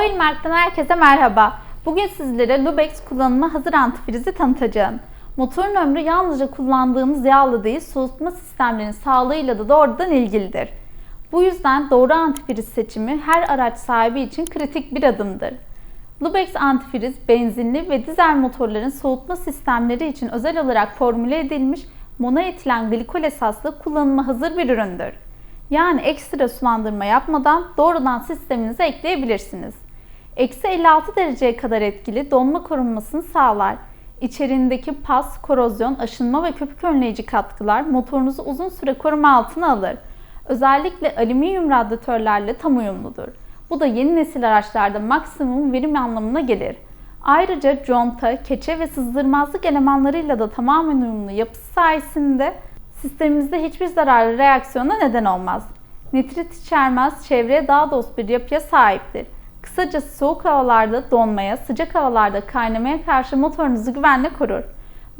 Oil Mark'tan herkese merhaba. Bugün sizlere Lubex kullanıma hazır antifrizi tanıtacağım. Motorun ömrü yalnızca kullandığımız yağla değil, soğutma sistemlerinin sağlığıyla da doğrudan ilgilidir. Bu yüzden doğru antifriz seçimi her araç sahibi için kritik bir adımdır. Lubex antifriz, benzinli ve dizel motorların soğutma sistemleri için özel olarak formüle edilmiş monoetilen glikol esaslı kullanıma hazır bir üründür. Yani ekstra sulandırma yapmadan doğrudan sisteminize ekleyebilirsiniz. Eksi 56 dereceye kadar etkili donma korunmasını sağlar. İçerindeki pas, korozyon, aşınma ve köpük önleyici katkılar motorunuzu uzun süre koruma altına alır. Özellikle alüminyum radyatörlerle tam uyumludur. Bu da yeni nesil araçlarda maksimum verim anlamına gelir. Ayrıca conta, keçe ve sızdırmazlık elemanlarıyla da tamamen uyumlu yapısı sayesinde sistemimizde hiçbir zararlı reaksiyona neden olmaz. Nitrit içermez, çevreye daha dost bir yapıya sahiptir. Kısacası soğuk havalarda donmaya, sıcak havalarda kaynamaya karşı motorunuzu güvenle korur.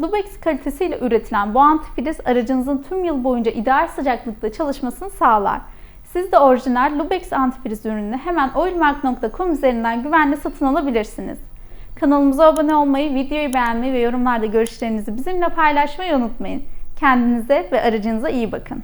Lubex kalitesiyle üretilen bu antifriz aracınızın tüm yıl boyunca ideal sıcaklıkta çalışmasını sağlar. Siz de orijinal Lubex antifriz ürününü hemen oilmark.com üzerinden güvenle satın alabilirsiniz. Kanalımıza abone olmayı, videoyu beğenmeyi ve yorumlarda görüşlerinizi bizimle paylaşmayı unutmayın. Kendinize ve aracınıza iyi bakın.